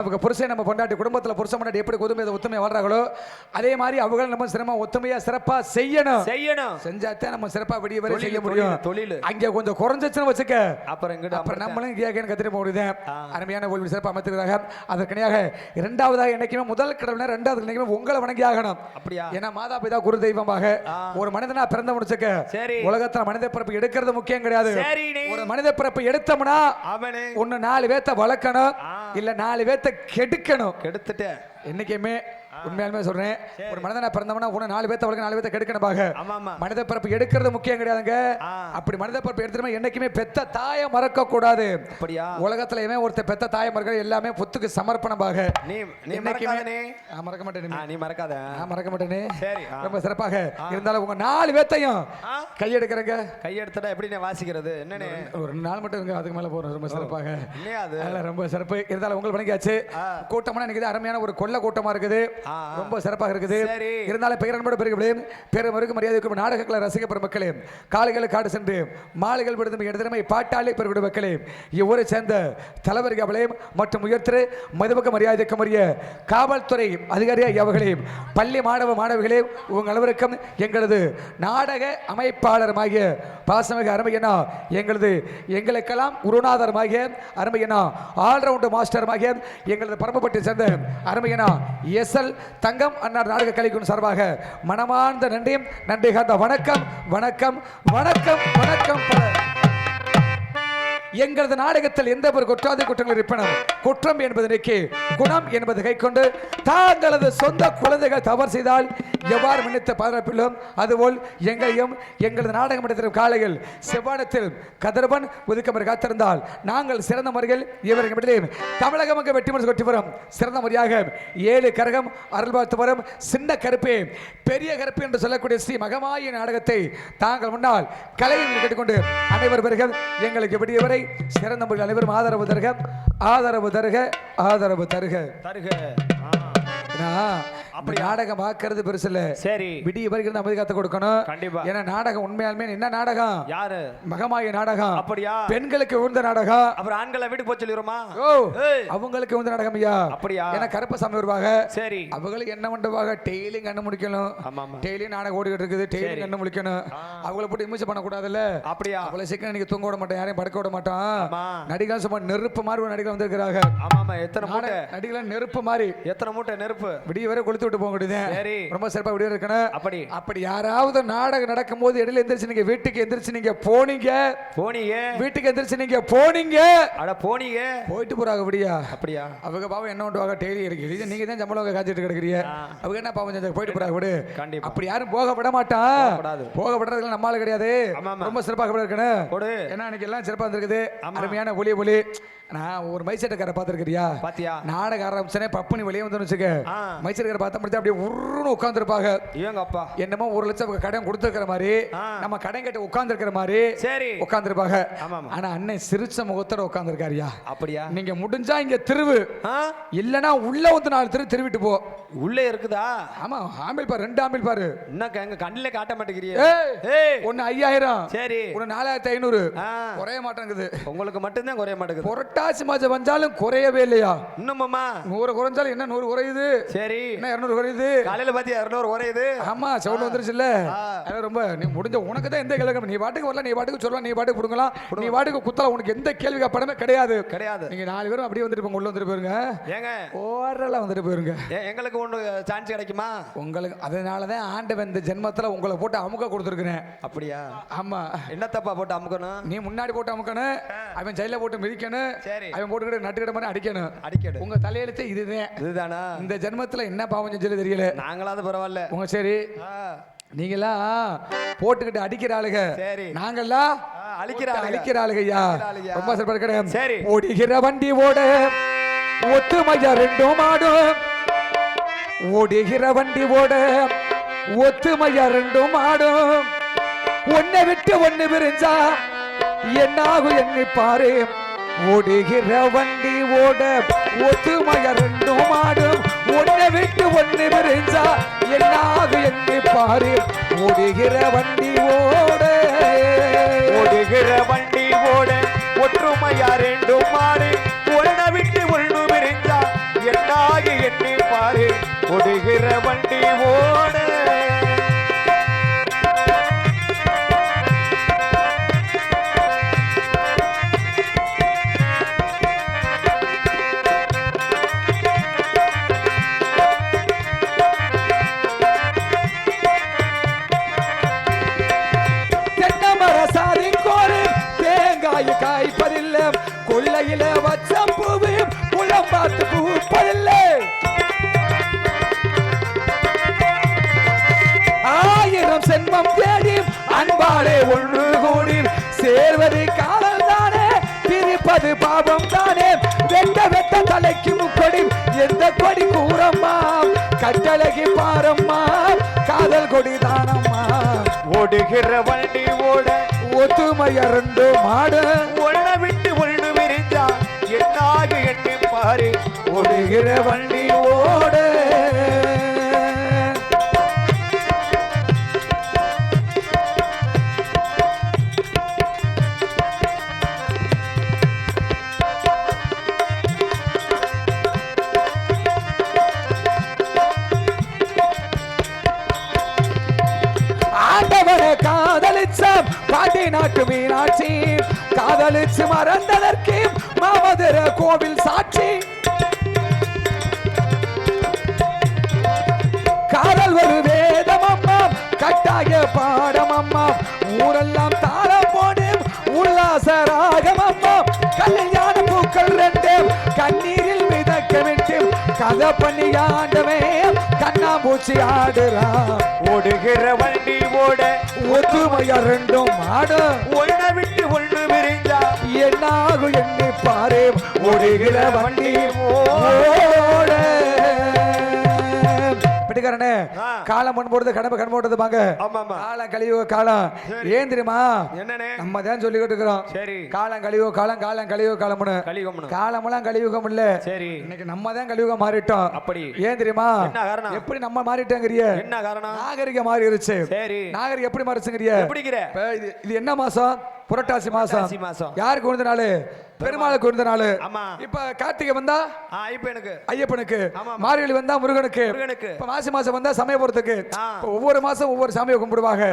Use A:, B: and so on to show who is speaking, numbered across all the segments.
A: அவங்க புருஷன் நம்ம பொண்டாட்டி குடும்பத்துல புருஷன் பொண்டாட்டி எப்படி ஒத்துமை ஒத்துமை வாழ்றாங்களோ அதே மாதிரி அவங்க நம்ம சிரமம் ஒத்துமையா சிறப்பா செய்யணும்.
B: செய்யணும்.
A: செஞ்சாத்தான் நம்ம சிறப்பா விடிய வரை செய்ய முடியும்.
B: தொழில்.
A: அங்க கொஞ்சம் குறைஞ்சிச்சுன்னு வச்சுக்க.
B: அப்புறம் எங்கிட்ட
A: அப்புறம் நம்மளும் கேட்கணும் கத்திரி போடுது. அருமையான ஓய்வு சிறப்பு அமைத்திருக்கிறாங்க அதற்கனையாக இரண்டாவதாக என்னைக்குமே முதல் கடவுள் ரெண்டாவது என்னைக்குமே உங்களை வணங்கி ஆகணும்.
B: அப்படியா?
A: ஏன்னா மாதா பிதா குரு தெய்வமாக. ஒரு மனிதனா பிறந்த முடிச்சுக்க
B: சரி.
A: உலகத்துல மனித பிறப்பு எடுக்கிறது முக்கியம் கிடையாது. ஒரு மனித பிறப்பு எடுத்தோம்னா
B: அவனே.
A: ஒன்னு நாலு பேத்த வளர்க்கணும். இல்ல நாலு பேத்த கெடுக்கணும்.
B: கெடுத்துட்டேன்.
A: என்னைக்குமே உண்மையாலுமே சொல்றேன் ஒரு மனிதனா பிறந்தவனா ஒன்னு நாலு பேத்த வளர்க்க நாலு பேத்த கெடுக்கணும் மனித பிறப்பு எடுக்கிறது முக்கியம் கிடையாதுங்க. அப்படி மனித பிறப்பு எடுத்துட்டு என்னைக்குமே பெத்த தாயை மறக்க கூடாது
B: அப்படியா?
A: உலகத்துல எவன் ஒருத்தர் பெத்த தாயை மறக்க எல்லாமே புத்துக்கு சமர்ப்பணமாக
B: நீ நீ
A: நான் மறக்க மாட்டேன்.
B: நீ மறக்காத.
A: நான் மறக்க மாட்டேனே.
B: சரி.
A: ரொம்ப சிறப்பாக. இருந்தாலும் உங்க நாலு பேத்தையும்
B: ஆ,
A: கையெடுக்கிறங்க.
B: கையெடுத்துட்டா எப்படி நீ வாசிக்கிறது? என்னனே?
A: ஒரு நாள் மட்டும் இருங்க அதுக்கு மேல போறோம் ரொம்ப சிறப்பாக.
B: அது?
A: அதனால ரொம்ப சிறப்பு. இருந்தாலும் உங்களுக்கு வணங்கியாச்சு
B: ஆ.
A: கூட்டமான இன்னைக்கு அருமையான ஒரு கொல்ல கூட்டமா இருக்குது. ரொம்ப சிறப்பாக இருக்குது. இருந்தாலும் பெயரன்போட பெருகளே பெருமருக்கு மரியாதைக்கும் நாடகங்களை ரசிக்க பெறும் மக்களே. காலைகள் காடு சென்று மாலைகள் விடுதும் இடத்திறமை பாட்டாளி பெருவிடும் மக்களே. இவ்வூரை சேர்ந்த தலைவர் அவளே மற்றும் உயர்த்திரு மதுபக்க மரியாதைக்கும் உரிய காவல்துறை அதிகாரி அவர்களே பள்ளி மாணவ மாணவிகளே உங்கள் அனைவருக்கும் எங்களது நாடக அமைப்பாளருமாகிய பாசமிகு அருமையனா எங்களது எங்களுக்கெல்லாம் குருநாதருமாகிய அருமையனா ஆல்ரவுண்டு மாஸ்டருமாகிய எங்களது பரமப்பட்டி சேர்ந்த அருமையனா எஸ் எல் தங்கம் அன்னார் நாடக கலைக்கும் சார்பாக மனமார்ந்த நன்றியும் நன்றி காந்த வணக்கம் வணக்கம் வணக்கம் வணக்கம் பல எங்களது நாடகத்தில் எந்த ஒரு குற்றாதி குற்றங்கள் இருப்பன குற்றம் என்பதற்கு நீக்கி குணம் என்பது கைக்கொண்டு தாங்களது சொந்த குழந்தைகள் தவறு செய்தால் எவ்வாறு மன்னித்து பாதுகாப்பிலும் அதுபோல் எங்களையும் எங்களது நாடகம் நடத்திடும் காலையில் செவ்வானத்தில் கதிரவன் ஒதுக்கமர் காத்திருந்தால் நாங்கள் சிறந்த முறையில் இவர்கள் விடலையும் தமிழகம் அங்கு வெற்றி கொட்டி வரும். சிறந்த முறையாக ஏழு கரகம் அருள் பார்த்து வரும். சின்ன கருப்பே பெரிய கருப்பு என்று சொல்லக்கூடிய ஸ்ரீ மகமாயி நாடகத்தை தாங்கள் முன்னால் கலையில் கேட்டுக்கொண்டு அனைவர் பிறகு. எங்களுக்கு விடியவரை சிறந்த முறையில் அனைவரும் ஆதரவு தருக. ஆதரவு தருக. ஆதரவு தருக.
B: தருக.
A: அப்படி நாடகம் பார்க்கறது பெருசு இல்ல.
B: சரி.
A: விடிய வரைக்கும் அமைதி காத்து கொடுக்கணும்.
B: கண்டிப்பா.
A: ஏன்னா நாடகம் உண்மையாலுமே என்ன நாடகம்?
B: யாரு?
A: மகமாய நாடகம்.
B: அப்படியா?
A: பெண்களுக்கு உந்த நாடகம்.
B: அப்புறம் ஆண்களை வீட்டுக்கு போக சொல்லிடுமா
A: ஓ அவங்களுக்கு உந்த நாடகம் ஐயா.
B: அப்படியா?
A: ஏன்னா கருப்பசாமி வருவாங்க.
B: சரி.
A: அவங்களுக்கு என்ன பண்ணுவாங்க டெய்லியும் கண்ணு முடிக்கணும் டெய்லியும் நாடகம் ஓடிக்கிட்டு இருக்குது. டெய்லியும். கண்ணு முழிக்கணும். அவங்கள போட்டு இமிச்ச பண்ணக்கூடாதுல்ல?
B: அப்படியா?
A: அவ்வளவு சீக்கிரம் நீங்க தூங்க விட மாட்டோம் யாரையும் படுக்க விட மாட்டோம்.
B: ஆமா.
A: நடிகர் சும்மா நெருப்பு மாதிரி ஒரு நடிகர் வந்திருக்கிறாங்க.
B: ஆமா ஆமா எத்தனை மூட்டை?
A: நடிகர் நெருப்பு மாதிரி.
B: எத்தனை மூட்டை நெருப்பு?
A: விடிய வரை கொளுத்து விட்டு போக
B: சரி.
A: ரொம்ப சிறப்பா விடிய இருக்கணும்
B: அப்படி.
A: அப்படி யாராவது நாடகம் நடக்கும்போது இடையில எந்திரிச்சு நீங்க வீட்டுக்கு எந்திரிச்சு நீங்க போனீங்க.
B: போனீங்க.
A: வீட்டுக்கு எந்திரிச்சு நீங்க போனீங்க.
B: அட போனீங்க.
A: போயிட்டு போறாங்க விடியா
B: அப்படியா?
A: அவங்க பாவம் என்ன பண்ணுவாங்க டெய்லி இருக்கு. நீங்க தான் சம்பளம் காய்ச்சிட்டு கிடக்குறீங்க. அவங்க என்ன பாவம் செஞ்சாங்க? போயிட்டு போறாங்க விடு.
B: கண்டிப்பா.
A: அப்படி யாரும் போக விட மாட்டான். போக விடுறதுல நம்மால கிடையாது. ரொம்ப சிறப்பாக இருக்கணும். ஏன்னா இன்னைக்கு எல்லாம் சிறப்பா இருந்திருக்குது. அருமையான ஒலி ஒலி நான் ஒரு மைசெட்டக்கார பார்த்துருக்கிறியா?
B: பாத்தியா?
A: நாடக ஆரம்பிச்சனே பப்புனி வெளியே வந்து வச்சுக்க. மைசெட்டக்கார பார்த்தா முடியாது அப்படியே உருன்னு உட்காந்துருப்பாங்க
B: இவங்க அப்பா
A: என்னமோ ஒரு லட்சம் கடன் கொடுத்துருக்கிற மாதிரி. நம்ம கடன் கட்ட உட்கார்ந்துருக்கிற மாதிரி
B: சரி.
A: உட்காந்துருப்பாங்க ஆனா அண்ணன் சிரிச்ச முகத்தோட உட்காந்துருக்காருயா
B: அப்படியா?
A: நீங்க முடிஞ்சா இங்க திருவு. இல்லனா உள்ள வந்து நாலு திரு திருவிட்டு போ.
B: உள்ளே இருக்குதா?
A: ஆமா ஆம்பிள் பாரு ரெண்டு ஆம்பிள் பாரு.
B: என்ன எங்க கண்ணிலே காட்ட
A: ஏய் ஒன்னு ஐயாயிரம்
B: சரி.
A: ஒன்னு நாலாயிரத்தி ஐநூறு. குறைய மாட்டேங்குது.
B: உங்களுக்கு மட்டும்தான் குறைய மாட்டேங்குது.
A: புரட்டாசி மாசம் வந்தாலும் குறையவே இல்லையா?
B: இன்னுமாமா
A: நூறு குறைஞ்சாலும் என்ன நூறு குறையுது?
B: சரி.
A: என்ன இரநூறு குறையுது?
B: காலையில பாத்தியா இரநூறு குறையுது?
A: ஆமா சவுண்ட் வந்துருச்சு இல்ல. அதான் ரொம்ப நீ முடிஞ்ச உனக்கு தான் எந்த கேள்வி நீ பாட்டுக்கு வரலாம் நீ பாட்டுக்கு சொல்லலாம் நீ பாட்டுக்கு கொடுக்கலாம் நீ பாட்டுக்கு குத்தலாம் உனக்கு எந்த கேள்வி படமே கிடையாது.
B: கிடையாது.
A: நீங்க நாலு பேரும் அப்படியே வந்துட்டு உள்ள வந்துட்டு போயிருங்க.
B: ஏங்க?
A: ஓரெல்லாம் வந்துட்டு போயிருங்க.
B: எங்களுக்கு ஒண்ணு சான்ஸ் கிடைக்குமா?
A: உங்களுக்கு அதனால தான் ஆண்டவன் இந்த ஜென்மத்துல உங்களை போட்டு அமுக்க கொடுத்துருக்கிறேன்.
B: அப்படியா?
A: ஆமா.
B: என்னத்தப்பா போட்டு அமுக்கணும்?
A: நீ முன்னாடி போட்டு அமுக்கணும் அவன் ஜெயில போட்டு மிதிக்கணும்
B: சரி.
A: அவன் போட்டுக்கிட்டு நட்டுக்கிட்ட மாதிரி அடிக்கணும்.
B: அடிக்கடு.
A: உங்க தலையெழுத்து இதுதான்.
B: இதுதானா?
A: இந்த ஜென்மத்துல என்ன பாவம் செஞ்சது தெரியல.
B: நாங்களாவது பரவாயில்ல.
A: உங்க சரி. நீங்களாம் போட்டுக்கிட்டு அடிக்கிற ஆளுங்க
B: சரி.
A: நாங்கெல்லாம்
B: அழிக்கிற.
A: அழிக்கிற ஆளுங்கய்யா. ரொம்ப சிறப்பா இருக்கிறேன்
B: சரி.
A: ஓடுகிற வண்டி ஓட ஒத்துமையா ரெண்டும் ஆடும். ஓடுகிற வண்டி ஓட ஒத்துமையா ரெண்டும் ஆடும். ஒன்னை விட்டு ஒண்ணு விரிஞ்சா என்னாகும் எண்ணி பாரு. ஓடுகிற வண்டி ஓட ஒத்துமையா ரெண்டும் ஆடும். ஒன்னை விட்டு ஒண்ணு விரிஞ்சா என்னாக எண்ணி பாரு. ஓடுகிற வண்டி ஓட
B: ஓடுகிற வண்டி ஓட ஒற்றுமையா ரெண்டும் மாடு ஒன்ன விட்டு ஒண்ணு விரிஞ்சா ஓடுகிற வண்டி ஓட ஓடுகிற வண்டி ஓட
A: ஒத்துமை ரெண்டு மாடு?
B: ஒண்ண விட்டு ஒண்ணு விரிஞ்சா என்னாக எண்ணி பாரு
A: ஓடுகிற வண்டி பாண்டி மீனாட்சி. காதலிச்சு மறந்ததற்கு மாமதுர கோவில் சாட்சி. காதல் ஒரு வேதம் அம்மா கட்டாய பாடம் அம்மா ஊரெல்லாம் கதை பண்ணி ஆண்டவே கண்ணாம்பூச்சி ஆடுறான்
B: ஓடுகிற வண்டி ஓட.
A: ஒத்துமையா ரெண்டும் ஆடு.
B: ஒண்ண விட்டு ஒண்ணு விரிஞ்சா
A: என்னாகும் எண்ணி பாரு ஓடுகிற வண்டி ஓட.
B: ஆ.
A: காலம் மண் போடுறது கடமை கண் போடுறது
B: ஆமா
A: காலம் கழிவு காலம். ஏன் தெரியுமா? நம்ம தான் சொல்லிக்கிட்டு இருக்கிறோம்.
B: சரி.
A: காலம் கழிவு காலம் காலம் கழிவு காலம்னு. காலமெல்லாம் கலியுகம் இல்ல
B: சரி.
A: இன்னைக்கு நம்ம தான் கலியுகம் மாறிட்டோம்.
B: அப்படி.
A: ஏன் தெரியுமா? எப்படி நம்ம மாறிட்டேங்கிறிய?
B: என்ன காரணம்?
A: நாகரிகம் மாறிடுச்சு
B: சரி.
A: நாகரிகம் எப்படி மாறிச்சுங்கிறிய? இது என்ன மாசம்? புரட்டாசி மாசம்.
B: மாசம்.
A: யாருக்கு விழுந்த நாள்? பெருமாளுக்கு விழுந்த நாள்.
B: ஆமா.
A: இப்ப கார்த்திகை வந்தா? ஐயப்பனுக்கு.
B: ஆமா.
A: மார்கழி வந்தா முருகனுக்கு.
B: முருகனுக்கு.
A: இப்ப மாசி மாசம் வந்தா சமயபுரத்துக்கு ஒவ்வொரு மாசம் ஒவ்வொரு சாமியை கும்பிடுவாங்க.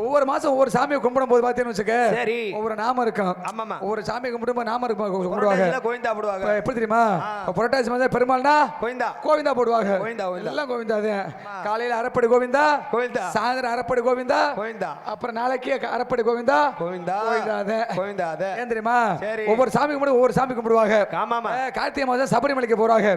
A: ஒவ்வொரு மாசம் ஒவ்வொரு சாமியை கும்பிடும் போது பாத்தீங்கன்னு வச்சுக்க ஒவ்வொரு நாமம் இருக்கும். ஒவ்வொரு சாமியை கும்பிடும்போது நாமம் இருக்கும் கும்பிடுவாங்க
B: கோவிந்தா போடுவாங்க.
A: எப்படி தெரியுமா? புரட்டாசி மாதம் பெருமாள்னா
B: கோவிந்தா.
A: கோவிந்தா போடுவாங்க. எல்லாம் கோவிந்தா தான் காலையில அரைப்படி கோவிந்தா
B: கோவிந்தா.
A: சாயந்தரம் அரைப்படி கோவிந்தா
B: கோவிந்தா.
A: அப்புறம் நாளைக்கு அரைப்படி கோவிந்தா
B: கோவிந்தா.
A: கோவிந்தா தான்.
B: கோவிந்தா அத
A: ஏன் தெரியுமா?
B: சரி.
A: ஒவ்வொரு சாமி கும்பிடு ஒவ்வொரு சாமி கும்பிடுவாங்க.
B: ஆமாமா.
A: கார்த்திகை மாதம் சபரிமலைக்கு போறாங்க.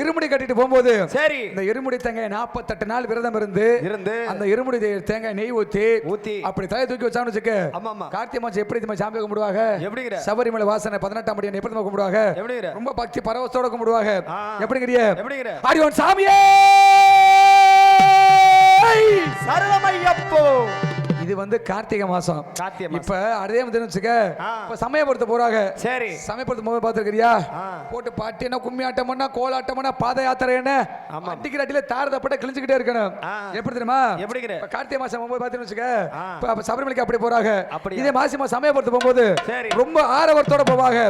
A: இருமுடி கட்டிட்டு போகும்போது
B: சரி.
A: இந்த இருமுடி தேங்காய் நாற்பத்தெட்டு நாள் விரதம் இருந்து
B: இருந்து
A: அந்த இருமுடி தேங்காய் நெய் ஊத்தி
B: ஊத்தி.
A: அப்படி தலை தூக்கி வச்சான்னு வச்சுக்க
B: ஆமாமா.
A: கார்த்திகை மாசம் எப்படி நம்ம சாமி கும்பிடுவாங்க?
B: எப்படிங்கிற?
A: சபரிமலை வாசனை பதினெட்டாம் படி எப்படி நம்ம கும்பிடுவாங்க?
B: எப்படிங்கிற?
A: ரொம்ப பக்தி பரவசத்தோட கும்பிடுவாங்க. எப்படிங்கிறிய?
B: எப்படிங்கிற?
A: அடியோன் சாமியே!
B: சரளமையப்போ
A: இது வந்து கார்த்திகை மாசம்
B: கார்த்திகை.
A: இப்ப அதே வந்து வச்சுக்க. இப்ப சமயபுரத்து போறாங்க
B: சரி
A: சமயபுரத்து போது பாத்துருக்கிறியா. போட்டு பாட்டு என்ன கும்மி ஆட்டம்னா கோலாட்டம்னா பாத யாத்திரை என்ன
B: ஆமா.
A: அடிக்கிற அடியில தாரதப்பட்ட கிழிஞ்சுக்கிட்டே இருக்கணும். எப்படி தெரியுமா இப்ப கார்த்திகை மாசம் போகும்போது பாத்தீங்கன்னு வச்சுக்க. இப்ப சபரிமலைக்கு அப்படி போறாங்க? இதே மாசி மாசம் சமயபுரத்து போகும்போது. ரொம்ப ஆரவரத்தோட போவாங்க.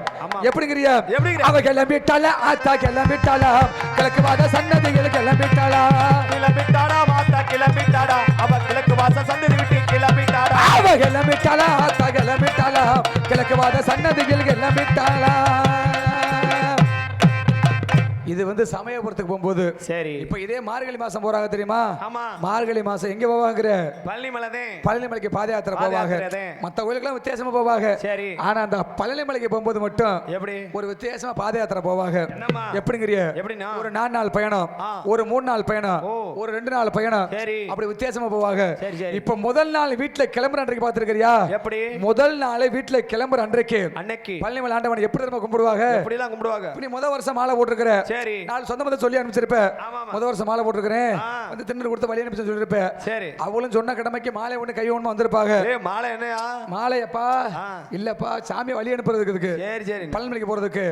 A: எப்படிங்கிறியா
B: எப்படிங்கிற?
A: அவ கிளம்பிட்டாளா ஆத்தா கிளம்பிட்டாளா கிழக்கு வாத சன்னதிகள் கிளம்பிட்டாளா
B: கிளம்பிட்டாடா மாத்தா கிளம்பிட்டாடா. அவ கிழக்கு வாச சந்ததி விட்டு கிளம்பிட்டாடா.
A: அவ கிளம்பிட்டாளா ஆத்தா கிளம்பிட்டாளா. கிழக்கு வாத சன்னதிகள் கிளம்பிட்டாளா. இது வந்து சமயபுரத்துக்கு போகும்போது
B: சரி.
A: இப்ப இதே மார்கழி மாசம் போறாங்க தெரியுமா?
B: ஆமா.
A: மார்கழி மாசம் எங்க போவாங்கிற?
B: பழனிமலைதே.
A: பழனிமலைக்கு பாத யாத்திரை போவாங்க.
B: யாத்திரை.
A: மத்த கோயிலுக்கெல்லாம் வித்தியாசமா போவாங்க.
B: சரி.
A: ஆனா அந்த பழனிமலைக்கு போகும்போது மட்டும்
B: எப்படி?
A: ஒரு வித்தியாசமா பாத யாத்திரை போவாங்க எப்படிங்கிறிய?
B: எப்படின்னா?
A: ஒரு நாலு நாள் பயணம். ஒரு மூணு நாள் பயணம். ஒரு ரெண்டு நாள் பயணம். அப்படி வித்தியாசமா போவாங்க. இப்ப முதல் நாள் வீட்டுல கிளம்புற அன்றைக்கு பாத்துருக்கிறியா
B: எப்படி?
A: முதல் நாள் வீட்டுல கிளம்புற அன்றைக்கு
B: அன்னைக்கு.
A: பழனிமலை ஆண்டவன் எப்படி தெரியுமா கும்பிடுவாங்க?
B: எப்படி எல்லாம் கும்பிடுவாங்க?
A: நீ முத வருஷம் மாலை போட்டிருக்கிற.
B: சரி.
A: நாலு சொந்த மத சொல்லி அனுப்பிச்சிருப்ப
B: ஆமா ஆமா.
A: முத வருஷம் மாலை போட்டிருக்கிறேன். வந்து தின்னு கொடுத்து வழி அனுப்பிச்சு சொல்லிருப்ப
B: சரி.
A: அவளும் சொன்ன கடமைக்கு மாலை ஒண்ணு கை ஒண்ணு வந்திருப்பாங்க.
B: மாலை என்னயா?
A: மாலையப்பா. இல்லப்பா சாமி வழி அனுப்புறதுக்கு. இதுக்கு
B: சரி. சரி
A: பழனிமலைக்கு போறதுக்கு.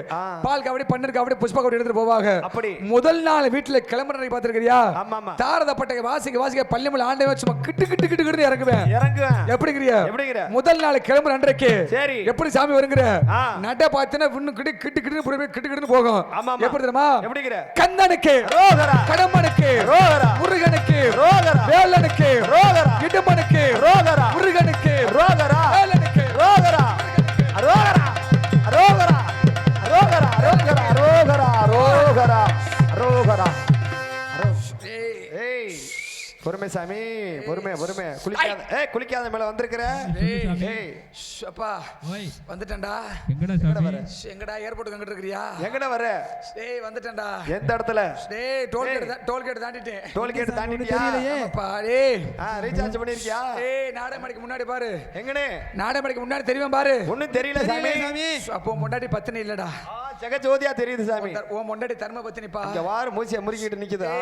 A: பால் காவடி பன்னீர் காவடி புஷ்ப காவடி எடுத்துட்டு போவாங்க.
B: அப்படி.
A: முதல் நாள் வீட்டுல கிளம்புற பாத்துருக்கிறியா
B: ஆமா ஆமா.
A: தாரதப்பட்டை வாசிக்க வாசிக்க பள்ளிமலை ஆண்டை வச்சு சும்மா கிட்டு கிட்டு கிட்டு கிட்டு இறங்குவேன்.
B: இறங்குவேன்.
A: எப்படிங்கிறியா?
B: எப்படிங்கிற?
A: முதல் நாள் கிளம்புற அன்றைக்கு.
B: சரி.
A: எப்படி சாமி வருங்கிற? நட பார்த்தீங்கன்னா இன்னும் கிட்டு கிட்டு கிட்டு கிட்டு கிட்டுன்னு போகும். எப்படி தெரியுமா?
B: எப்படிங்கிற?
A: கந்தனுக்கு
B: ரோகரா.
A: கடம்பனுக்கு
B: ரோகரா.
A: முருகனுக்கு
B: ரோகரா.
A: வேலனுக்கு
B: ரோகரா.
A: இடுமனுக்கு
B: ரோகரா.
A: முருகனுக்கு
B: ரோகரா பொறுமை சாமி. பொறுமை பொறுமை. குளிக்காத ஏய் குளிக்காத மேல வந்திருக்கிற? ஏய்
A: அப்பா. வந்துட்டேன்டா.
C: எங்கடா சாமி?
A: ஷ், எங்கடா ஏர்போர்ட் அங்கிட்டு இருக்கிறியா
B: எங்கட வர?
A: டேய் வந்துட்டேன்டா.
B: எந்த இடத்துல?
A: டேய் டோல்கேட் டோல்கேட் தாண்டிட்டேன்.
B: டோல்கேட் தாண்டிட்டியா?
A: அப்பா டேய்.
B: ஆ ரீசார்ஜ் பண்ணிருக்கியா?
A: ஏய் நாடகமடிக்கு முன்னாடி பாரு.
B: எங்கனே?
A: நாடகமடிக்கு முன்னாடி தெரியுமா பாரு?
B: ஒண்ணும் தெரியல சாமி.
A: ஷ், அப்போ முன்னாடி பத்தினி இல்லடா.
B: ஆ, ஜெகஜோதியா தெரியுது சாமி.
A: உன் முன்னாடி தர்ம பத்தினிப்பா
B: இங்க வாரு மூச்சிய முறுக்கிட்டு நிக்குதா.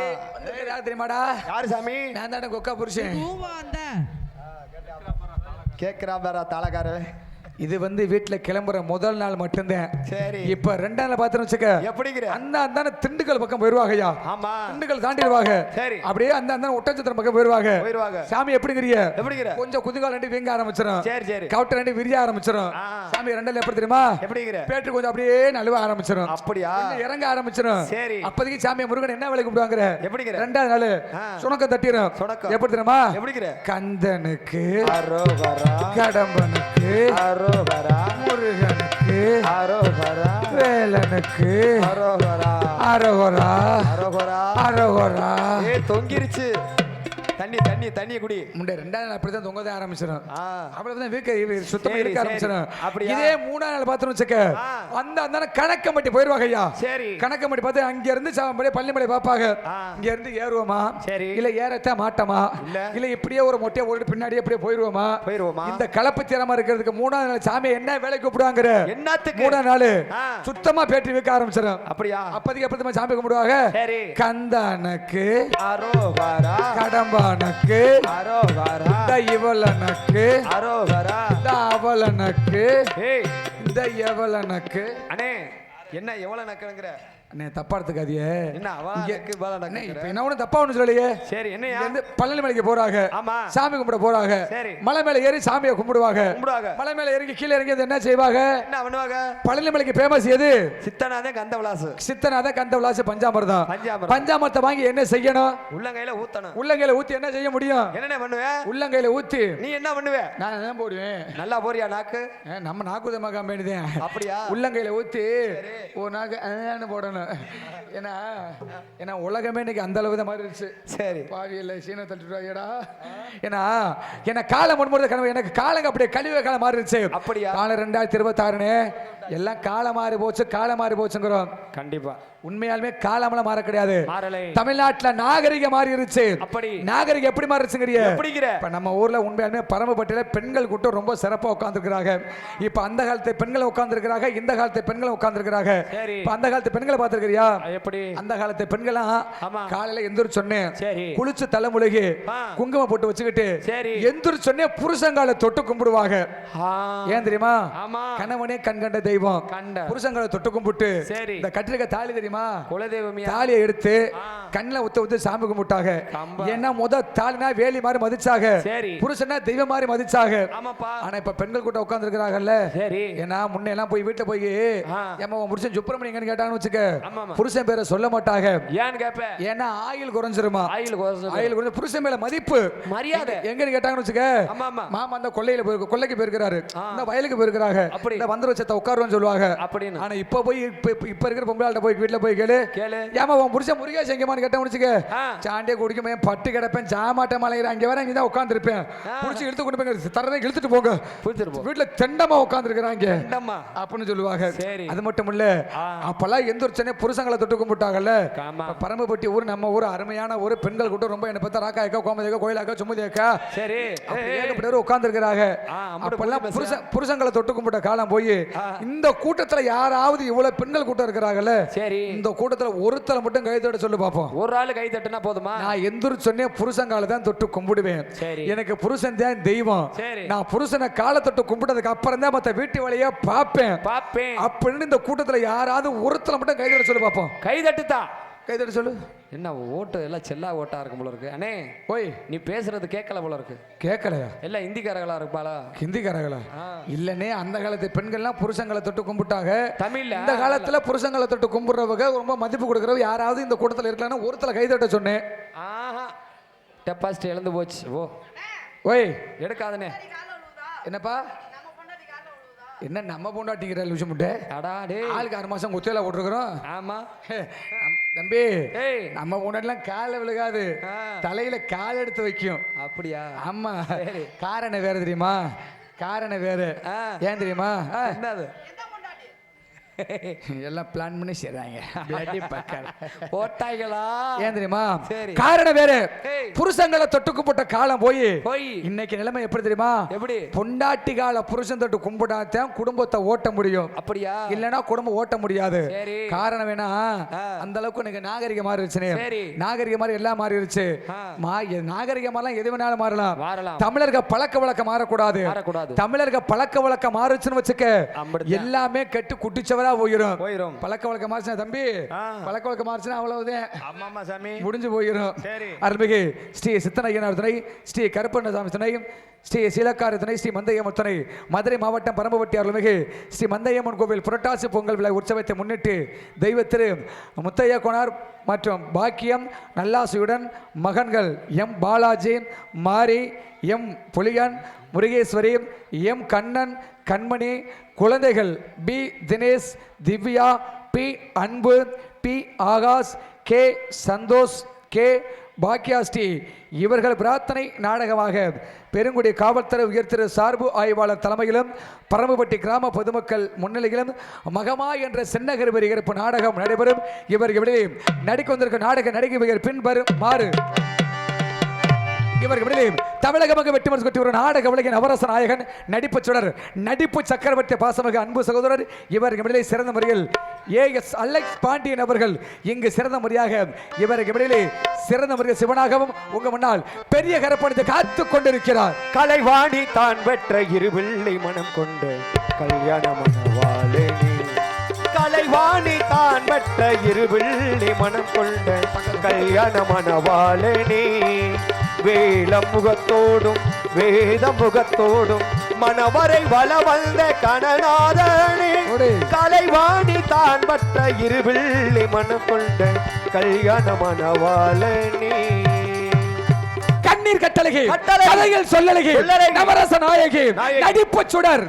A: தெரியுமாடா?
B: யாரு சாமி?
A: நான் தாண்ட கொக்கா புருஷன்?
B: கேட்கிறா பாரா தாளக்காரே
A: இது வந்து வீட்டுல கிளம்புற முதல் நாள் மட்டும்தான்.
B: சரி.
A: இப்ப ரெண்டாம் நாள் பார்த்தோன்னு வச்சுக்க.
B: எப்படிங்கிற?
A: அந்த அந்த திண்டுக்கல் பக்கம் போயிருவாங்கய்யா.
B: ஆமா.
A: திண்டுக்கல் தாண்டிடுவாங்க.
B: சரி.
A: அப்படியே அந்த அந்த ஒட்டச்சத்திரம் பக்கம் போயிருவாங்க.
B: போயிருவாங்க.
A: சாமி எப்படிங்கிறிய?
B: எப்படிங்கிற?
A: கொஞ்சம் குதிகால் ரெண்டு வீங்க ஆரம்பிச்சிடும்
B: சரி சரி.
A: கவுட்டர் ரெண்டு விரிய ஆரம்பிச்சிடும். சாமி ரெண்டால எப்படி தெரியுமா?
B: எப்படிங்கிற?
A: பேட்டு கொஞ்சம் அப்படியே நழுவ ஆரம்பிச்சிடும்
B: அப்படியா?
A: இறங்க ஆரம்பிச்சிடும்
B: சரி.
A: அப்போதைக்கு சாமி முருகன் என்ன வேலை கும்பிடுவாங்க
B: எப்படிங்கிற?
A: ரெண்டாவது நாள்
B: ஆ.
A: சுணக்கம் தட்டிடும். எப்படி தெரியுமா?
B: எப்படிங்கிற?
A: கந்தனுக்கு
B: அரோகரா.
A: கடம்பனுக்கு
B: அரோகரா
A: முருகனுக்கு
B: அரோகரா
A: வேலனுக்கு
B: அரோகரா
A: அரகொரா
B: அரோகரா
A: அரகொரா
B: ஏ தொங்கிருச்சு. தண்ணி தண்ணி தண்ணி குடி.
A: முன்னே ரெண்டாவது நாள் அப்படிதான் தொங்க தான் ஆரம்பிச்சிடும் அவ்வளவுதான் வீக்க இவ சுத்தமா
B: சரி,
A: இருக்க. ஆரம்பிச்சிடும்.
B: அப்படியா?
A: இதே மூணாவது நாள் பார்த்தோன்னு வச்சுக்க. அந்த அந்த கணக்கம்பட்டி போயிருவாங்க ஐயா.
B: சரி.
A: கணக்கம்பட்டி பார்த்து அங்க இருந்து பள்ளிமலை பார்ப்பாங்க.
B: ஆ.
A: இங்க இருந்து ஏறுவோமா?
B: சரி.
A: இல்ல ஏறத்தான் மாட்டோமா?
B: இல்ல.
A: இப்படியே ஒரு மொட்டையை ஓடிட்டு பின்னாடியே அப்படியே போயிருவோமா?
B: போயிருவோமா?
A: இந்த கலப்பு திறமா இருக்கிறதுக்கு மூணாவது நாள் சாமி என்ன வேலைக்கு கூப்பிடுவாங்க
B: என்னத்துக்கு?
A: மூணாவது நாள். சுத்தமா பேட்டி வைக்க ஆரம்பிச்சிடும்.
B: அப்படியா?
A: அப்போதைக்கு எப்படி சாமி கும்பிடுவாங்க. கந்தானுக்கு
B: அரோகரா
A: கடம்பானுக்கு
B: அரோகரா.
A: இந்த இவளனுக்கு
B: அரோகரா.
A: இந்த அவளனுக்கு இந்த எவளனுக்கு.
B: அண்ணே என்ன எவ்வளவு நக்கணுங்கிற
A: அண்ணே தப்பா எடுத்துக்காதியே
B: என்ன
A: என்ன ஒண்ணு தப்பா ஒண்ணு சொல்லலையே.
B: சரி என்னையா?
A: இங்க இருந்து பழனி மலைக்கு போறாங்க.
B: ஆமா.
A: சாமி கும்பிட போறாங்க.
B: சரி.
A: மலை மேல ஏறி சாமியை கும்பிடுவாங்க.
B: கும்பிடுவாங்க.
A: மலை மேல இறங்கி கீழே இறங்கி என்ன செய்வாங்க?
B: என்ன பண்ணுவாங்க?
A: பழனி மலைக்கு ஃபேமஸ் எது?
B: சித்தனாதே கந்த விலாசு
A: சித்தநாத கந்த விலாச பஞ்சாமிர்தம்.
B: பஞ்சாமிர்தம்.
A: பஞ்சாமிரத்தை வாங்கி என்ன செய்யணும்?
B: உள்ளங்கையில ஊத்தணும்.
A: உள்ளங்கையில ஊத்தி என்ன செய்ய முடியும்?
B: என்னென்ன பண்ணுவ?
A: உள்ளங்கையில ஊத்தி.
B: நீ என்ன பண்ணுவ?
A: நான் என்ன போடுவேன்?
B: நல்லா போறியா நாக்கு?
A: நம்ம நாக்குதமா காம்பேனிதேன்
B: அப்படியா?
A: உள்ளங்கையில ஊத்தி ஒரு நாக்கு போடணும். ஏன்னா ஏன்னா உலகமே இன்னைக்கு அந்த அளவு தான் மாறிடுச்சு
B: சரி.
A: பாவியில் சீனை தட்டுறாங்கடா ஏன்னா ஏன்னா காலம் முன்பது கனவு எனக்கு காலங்க அப்படியே கழிவு காலம் மாறிடுச்சு.
B: அப்படியா?
A: காலம் ரெண்டாயிரத்தி இருபத்தாறுன்னு எல்லாம் காலம் மாறி போச்சு காலம் மாறி போச்சுங்கிறோம்.
B: கண்டிப்பா.
A: உண்மையாலுமே காலமெல்லாம் மாற கிடையாது தமிழ்நாட்டுல நாகரிகம் மாறிடுச்சு
B: அப்படி.
A: நாகரிகம் எப்படி மாறிச்சுங்கிறிய? இப்ப நம்ம ஊர்ல உண்மையாலுமே பரமப்பட்டியில பெண்கள் கூட்டம் ரொம்ப சிறப்பா உட்கார்ந்துருக்கிறாங்க. இப்ப அந்த காலத்து பெண்கள் உட்கார்ந்துருக்கிறாங்க இந்த காலத்து பெண்கள் உட்கார்ந்துருக்கிறாங்க. இப்ப அந்த காலத்து பெண்களை பார்த்திருக்கிறியா?
B: அது எப்படி?
A: அந்த காலத்து பெண்களாம்
B: ஆமா.
A: காலையில எந்திரிச்சு சொன்னேன் குளிச்சு தலைமுழுகி. குங்குமம் போட்டு வச்சுக்கிட்டு எந்திரிச்சு சொன்னே புருஷங்கால தொட்டு கும்பிடுவாங்க. ஏன் தெரியுமா? கணவனே கண் கண்ட தெய்வம்.
B: கண்ட.
A: புருஷங்கால தொட்டு கும்பிட்டு
B: சரி.
A: இந்த கட்டிருக்க தாலி தெரியுமா?
B: குலதெய்வமியா
A: தாலியை எடுத்து. கண்ணில் ஊத்த ஊத்து சாமி கும்பிட்டாங்க.
B: கம்பா.
A: ஏன்னா முத தாலினா வேலி மாதிரி மதிச்சாங்க. புருஷனா தெய்வம் மாதிரி மதிச்சாங்க. ஆனா இப்ப பெண்கள் கூட்டம் உட்கார்ந்து இருக்கிறாங்கல்ல ஏன்னா முன்ன எல்லாம் போய் வீட்டுல போய். ஏமா புருஷன் சுப்பிரமணியங்கன்னு கேட்டாங்கன்னு வச்சுக்க. புருஷன் பேரை சொல்ல மாட்டாங்க.
B: ஏன்னு கேப்ப?
A: ஏன்னா ஆயில் குறைஞ்சிருமா?
B: ஆயில் கோசம்
A: ஆயில் குறைஞ்ச புருஷன் மேல மதிப்பு.
B: மரியாதை.
A: எங்கன்னு கேட்டாங்கன்னு வச்சுக்க. மாமா அந்த கொள்ளையில போய் கொள்ளைக்கு போயிருக்கிறாரு. இந்த வயலுக்கு போயிருக்கிறாங்க.
B: அப்படி.
A: இந்த வந்து வச்சத்த உட்காருன்னு சொல்லுவாங்க.
B: அப்படின்னு.
A: ஆனா இப்ப போய் இப்ப இப்ப- இருக்கிற பொம்பளாட்ட போய் வீட்டுல போய் கேளு.
B: கேளு.
A: ஏமா உன் புருஷன் முருகேஷ் எங்கேமான்னு கேட்டா முடிச்சுக்க. சாண்டியே குடிக்குமே பட்டு கிடப்பேன் சாமாட்ட மலையிற அங்க வர இங்க தான் உட்காந்துருப்பேன். புடிச்சு இழுத்து கொண்டு போய் தரதை இழுத்துட்டு போங்க. வீட்டுல தெண்டமா உட்காந்துருக்கிறாங்க அப்படின்னு சொல்லுவாங்க. அது மட்டும் இல்ல. அப்பெல்லாம் எந்திரிச்சனே புருஷங்களை தொட்டு கும்பிட்டாங்கல்ல? பரம்பப்பட்டி ஊர் நம்ம ஊர் அருமையான ஊர் பெண்கள் கூட்டம் ரொம்ப என்ன பார்த்தா ராக்கா அக்கா கோமதி கோயிலாக்கா சுமதி அக்கா
B: சரி.
A: ஏகப்பட்ட பேர்
B: அம்புட்டு
A: அப்பெல்லாம் புருஷன் புருஷங்களை தொட்டு கும்பிட்ட காலம் போய். இந்த கூட்டத்துல யாராவது இவ்வளவு பெண்கள் கூட்டம் இருக்கிறாங்கல்ல?
B: சரி.
A: இந்த கூட்டத்துல ஒருத்தரை மட்டும் கைத்தோட சொல்லி பார்ப்போம்
B: ஒரு ஆளு கை தட்டுனா போதுமா?
A: நான் எந்திரிச்சு சொன்னே புருஷங்கால தான் தொட்டு கும்பிடுவேன்.
B: சரி.
A: எனக்கு புருஷன் தான் தெய்வம்.
B: சரி.
A: நான் புருஷனை காலை தொட்டு கும்பிட்டதுக்கு அப்புறம் தான் மத்த வீட்டு வேலையை பார்ப்பேன்.
B: பாப்பேன்
A: அப்படின்னு இந்த கூட்டத்துல யாராவது ஒருத்தரை மட்டும் கைதோட சொல்லி பார்ப்போம்.
B: கை தட்டுதா?
A: கைதட்டு சொல்லு.
D: என்ன ஓட்டு எல்லாம் செல்லா ஓட்டா இருக்கும் போல இருக்கு. அண்ணே
A: ஓய்.
D: நீ பேசுறது கேட்கல போல இருக்கு.
A: கேட்கலையா?
D: எல்லாம் இந்திக்காரங்களா இருப்பாளா?
A: ஹிந்திக்காரங்களா
D: ஆ.
A: இல்லனே அந்த காலத்து பெண்கள்லாம் புருஷங்களை தொட்டு கும்பிட்டாங்க.
D: தமிழ்ல
A: இந்த காலத்துல புருஷங்களை தொட்டு கும்பிடுறவங்க ரொம்ப மதிப்பு கொடுக்குறவங்க யாராவது இந்த கூட்டத்துல இருக்கலாம்னா ஒருத்தல கைதட்ட சொன்னேன்.
D: ஆஹா டெபாசிட் இழந்து போச்சு. ஓ.
A: ஓய்.
D: எடுக்காதனே
A: என்னப்பா? என்ன நம்ம பொண்டாட்டிங்கிற விஷயம் முட்டை?
D: அடா டேய்.
A: ஆளுக்கு ஆறு மாசம் குத்தியில போட்டுருக்குறோம்.
D: ஆமா.
A: தம்பி நம்ம பொண்டாட்டிலாம் காலில் விழுகாது. தலையில கால் எடுத்து வைக்கும்.
D: அப்படியா?
A: ஆமா. காரணம் வேற தெரியுமா? காரணம் வேற. ஏன் தெரியுமா?
D: என்னது?
A: எல்லாம் பிளான் பண்ணி செய்றாங்க.
D: போட்டாய்களா?
A: ஏன் தெரியுமா. காரணம் வேற. புருஷங்களை தொட்டுக்கு போட்ட காலம் போய். இன்னைக்கு நிலைமை எப்படி தெரியுமா?
D: எப்படி?
A: பொண்டாட்டி கால புருஷன் தொட்டு கும்பிடாதான் குடும்பத்தை ஓட்ட முடியும்.
D: அப்படியா?
A: இல்லனா குடும்பம் ஓட்ட முடியாது. காரணம் வேணா. அந்த அளவுக்கு எனக்கு நாகரிகம் மாறிடுச்சுனே.
D: சரி.
A: நாகரிகம் மாதிரி எல்லாம் மாறிடுச்சு.
D: ஆ.
A: மா நாகரிகமெல்லாம் எது வேணாலும் மாறலாம். தமிழர்கள் பழக்க வழக்கம் மாறக்கூடாது. தமிழர்கள் பழக்க வழக்கம் மாறுச்சுன்னு வச்சுக்க. எல்லாமே கெட்டு குட்டிச்சவரா போயிடும்
D: போயிரும்.
A: பழக்க வழக்கம் மாறுச்சுனா தம்பி. பழக்க வழக்கம் மாறுச்சுன்னா அவ்வளவுதான்.
D: ஆமா ஆமா சாமி.
A: முடிஞ்சு போயிடும்
D: சரி.
A: அருள்மிகு ஸ்ரீ சித்தனையனார் துணை ஸ்ரீ கருப்பண்ணசாமி துணை ஸ்ரீ சீலக்காரி துணை ஸ்ரீ மந்தையம்மன் துணை மதுரை மாவட்டம் பரமவட்டி அருள்மிகு ஸ்ரீ மந்தையம்மன் கோவில் புரட்டாசி பொங்கல் விழா உற்சவத்தை முன்னிட்டு தெய்வ திரு முத்தையா கோனார் மற்றும் பாக்கியம் நல்லாசியுடன் மகன்கள் M Balaji Mari M Puliyan Murugeswari M Kannan Kanmani குழந்தைகள் P Dinesh Divya P Anbu P Akash K Santhosh K Bhagyashree இவர்கள் பிரார்த்தனை நாடகமாக பெருங்குடி காவல்துறை உயர்திரு சார்பு ஆய்வாளர் தலைமையிலும் பரமப்பட்டி கிராம பொதுமக்கள் முன்னிலையிலும் மகமா என்ற சின்னகர் வருகிறப்பு நாடகம் நடைபெறும். இவர் நடிக்க வந்திருக்கும் நாடக நடிகை பின்வரும் மாறு இவர்கள் தமிழகமாக வெற்றி கொட்டி ஒரு நாடக உலகின் அவரச நாயகன் நடிப்பு சுடர் நடிப்பு சக்கரவர்த்தி பாசமிகு அன்பு சகோதரர். இவருக்கு சிறந்த முறையில் ஏ எஸ் அலெக்ஸ் பாண்டியன் அவர்கள் இங்கு சிறந்த முறையாக இவருக்கு சிறந்த முறையில் சிவனாகவும் உங்க முன்னால் பெரிய கரப்பணித்து காத்து கொண்டிருக்கிறார்.
B: கலைவாணி தான் பெற்ற இருவிள்ளை மனம் கொண்டு கல்யாண மனவாளே கலைவாணி தான் பெற்ற இருவிள்ளை மனம் கொண்ட கல்யாண மனவாளே நீ. வேல முகத்தோடும் வேத முகத்தோடும் மனவரை வள வந்த கணநாதனே. கலைவாணி தான் பெற்ற இருவிள்ளை மனம் கொண்ட கல்யாண மனவாளே நீ
A: கண்ணீர் கட்டழகி சொல்லழகி
B: சொல்லழகி.
A: நவரச நாயகி. நடிப்பு சுடர்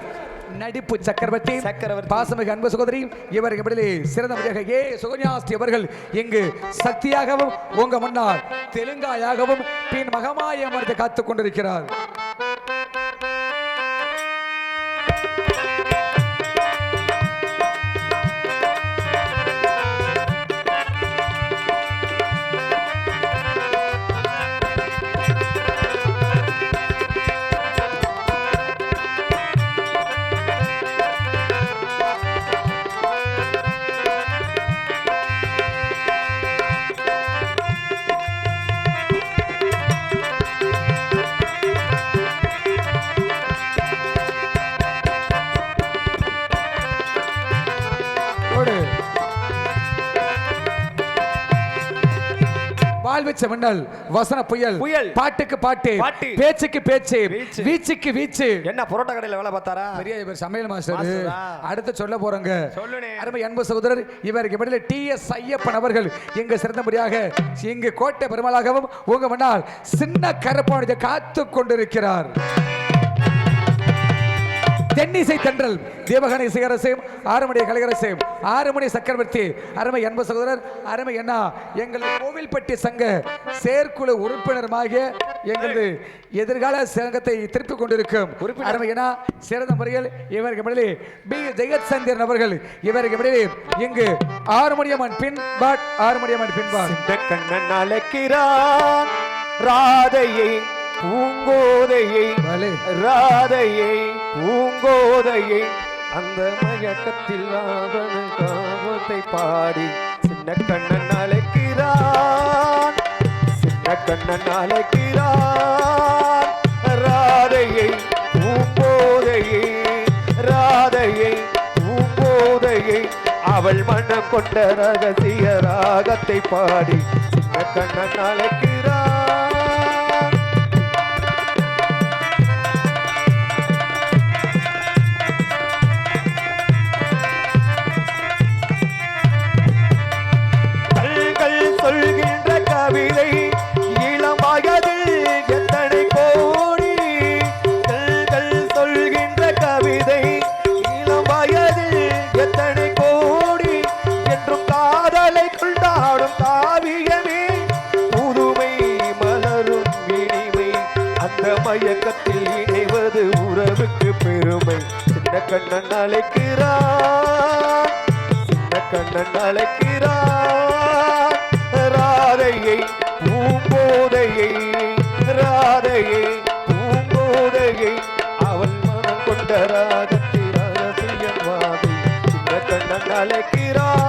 A: நடிப்பு சக்கரவர்த்தி
B: சக்கரவர்த்தி.
A: பாசமிகு அன்பு சகோதரி இவருக்கு விடுதலை சிறந்த முறையாக ஏ சுகன்யாஸ்தி அவர்கள் இங்கு சக்தியாகவும் உங்க முன்னால் தெலுங்காயாகவும் பின் மகமாய அமர்ந்து காத்துக் கொண்டிருக்கிறார் மின்னல் வசன புயல்
B: புயல்.
A: பாட்டுக்கு பாட்டு
B: பாட்டு.
A: பேச்சுக்கு பேச்சு
B: வீச்சு.
A: வீச்சுக்கு வீச்சு
B: என்ன புரோட்டா கடையில வேலை பார்த்தாரா
A: பெரிய இவர் சமையல் மாஸ்டர்? அடுத்து சொல்ல போறோங்க
B: சொல்லுனே.
A: அருமை அன்பு சகோதரர் இவருக்கு பதில டி எஸ் ஐயப்பன் அவர்கள் இங்கு சிறந்தபடியாக இங்கு கோட்டை பெருமாளாகவும் உங்க முன்னால் சின்ன கருப்பானதை காத்து கொண்டிருக்கிறார் தென்னிசை தென்றல். தேவகண இசையரசையும் ஆறுமணி கலையரசையும் ஆறுமணி சக்கரவர்த்தி அருமை அன்பு சகோதரர் அருமை அண்ணா எங்களது கோவில்பட்டி சங்க செயற்குழு உறுப்பினருமாகிய எங்களது எதிர்கால சங்கத்தை திருப்பிக் கொண்டிருக்கும் அருமை அண்ணா சிறந்த முறையில் இவருக்கு இடையிலே பி. ஜெகத் சந்திரன் அவர்கள் இவருக்கு இடையிலே இங்கு ஆறுமணியம்மன் பின் பாட் ஆறுமணியம்மன் பின் பாட்
B: இந்த கண்ணன் அழைக்கிறான் ராதையை பூங்கோதையை. ராதையை பூங்கோதையை அந்த மயக்கத்தில் ஆவண காவத்தை பாடி சின்ன கண்ணன் அழைக்கிறான். சின்ன கண்ணன் அழைக்கிறான். ராதையை பூங்கோதையை ராதையை பூங்கோதையை அவ அவள் மனம் கொண்ட ரகசிய ராகத்தை பாடி சின்ன கண்ணன் அழைக்கிறான். அந்த இணைவது உறவுக்கு பெருமை. சின்ன கண்ணன் அழைக்கிறார் சின்ன கண்ணன் அழைக்கிறார். ராதையை பூம்போதையை ராதையை பூம்போதையை அவள் மனம் கொண்ட ராகத்தில் அரசியல்வாதி. சின்ன கண்ணன் அழைக்கிறார்.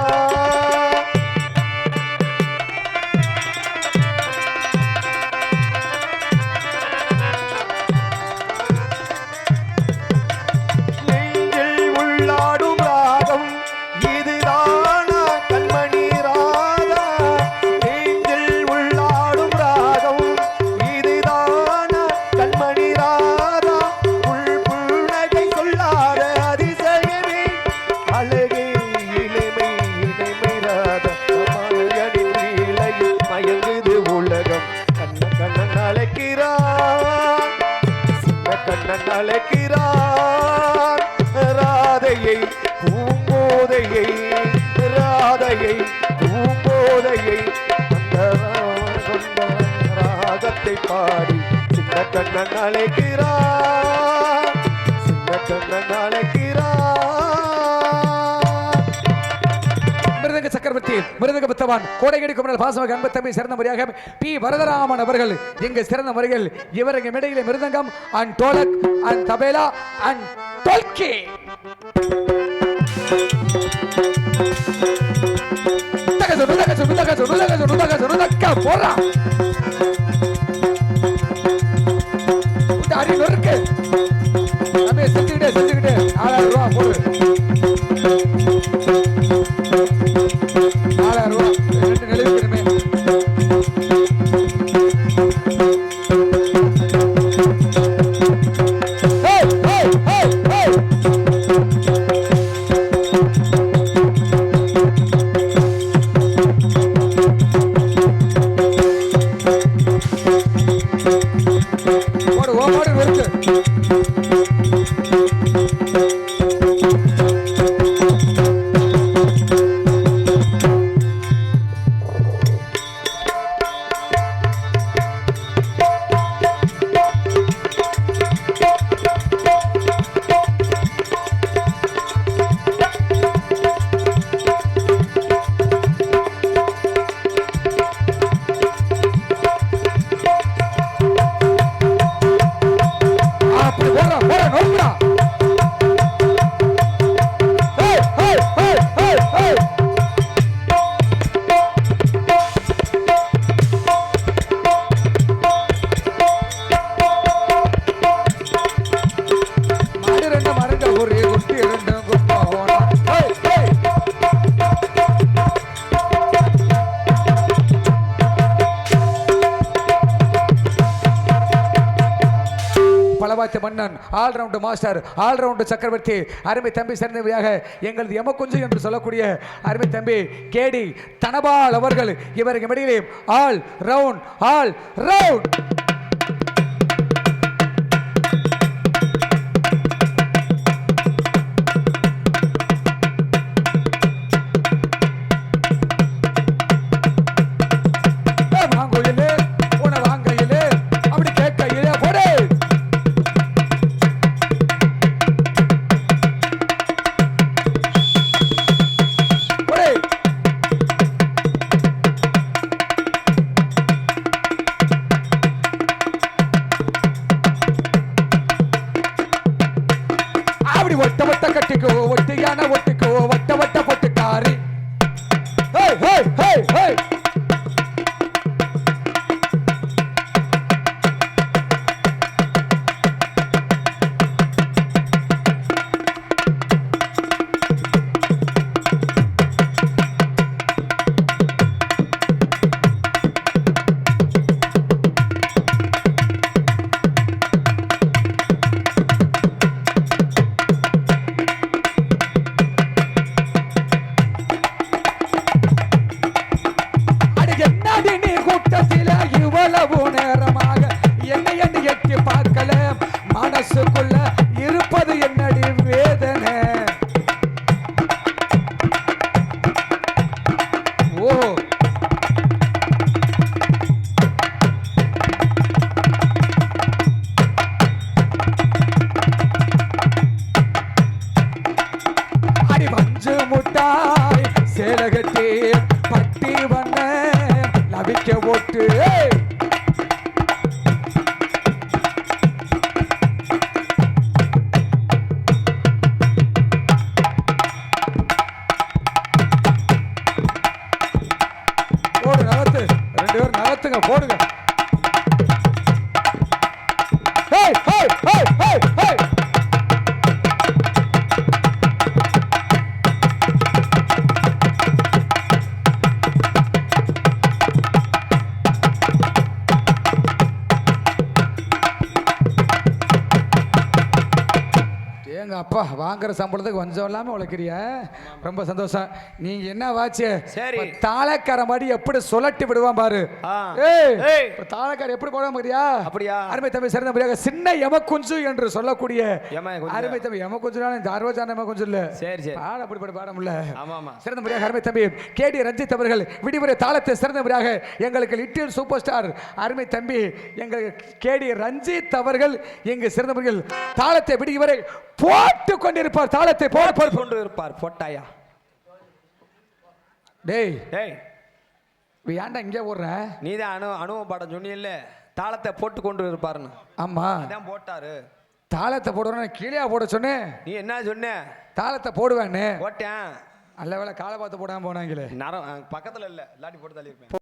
B: சின்ன கண்ணன்
A: மிருதங்க சக்கரவர்த்தி மிருதங்க புத்தவான் கோடைகடி குமரல் பாசமக சிறந்த முறையாக பி. வரதராமன் அவர்கள் இங்கு சிறந்த முறையில் இடையிலே mridangam and dholak and tabla and dholki நுதகசு, பலவாத்து all round master all round Chakravarthy அருமை தம்பி சிறந்தவையாக எங்களது எமக்குஞ்சு என்று சொல்லக்கூடிய அருமை தம்பி கேடி தனபால் அவர்கள் இவருக்கு இடையிலே all round all round hey, hey, hey. சம்பளத்துக்கு கொஞ்சம் இல்லாம உழைக்கிறிய? ரொம்ப சந்தோஷம். நீங்க என்ன வாச்சு?
B: சரி.
A: தாளக்கார மாதிரி எப்படி சுழட்டி விடுவான் பாரு. தாளக்கார எப்படி போட முடியா
B: அப்படியா?
A: அருமை தம்பி சிறந்த முறையாக சின்ன எமக்குஞ்சு என்று சொல்லக்கூடிய
B: எம குஞ்சு.
A: அருமை தம்பி எமக்குஞ்சுனால இந்த அறுபதான எமக்குஞ்சு இல்ல.
B: சரி சரி.
A: பாட அப்படி பாட பாட முடியல.
B: ஆமா ஆமா
A: சிறந்த முறையாக அருமை தம்பி கேடி ரஞ்சித் அவர்கள் விடிமுறை தாளத்தை சிறந்த முறையாக எங்களுக்கு லிட்டில் சூப்பர் ஸ்டார். அருமை தம்பி எங்களுக்கு கேடி ரஞ்சித் அவர்கள் எங்க சிறந்த முறையில் தாளத்தை விடிவரை போட்டு கொண்டிருப்பார். தாளத்தை போட போட
B: கொண்டு இருப்பார் போட்டாயா?
A: டேய்
B: டேய்.
A: நீ ஏன்டா இங்கே ஓடுற?
B: நீதான் அனு அனுபவ பாடம் சொன்னீல்ல தாளத்தை போட்டு கொண்டு இருப்பாருன்னு.
A: ஆமா.
B: அதான் போட்டாரு.
A: தாளத்தை போடுறேன் கீழே போட சொன்னேன்
B: நீ என்ன சொன்ன?
A: தாளத்தை போடுவேன்னு.
B: போட்டேன்.
A: நல்ல வேளை காலை பார்த்து போடாம போனாங்களே.
B: நரம் பக்கத்துல இல்ல இல்லாட்டி போட்டு தள்ளி இருப்பேன்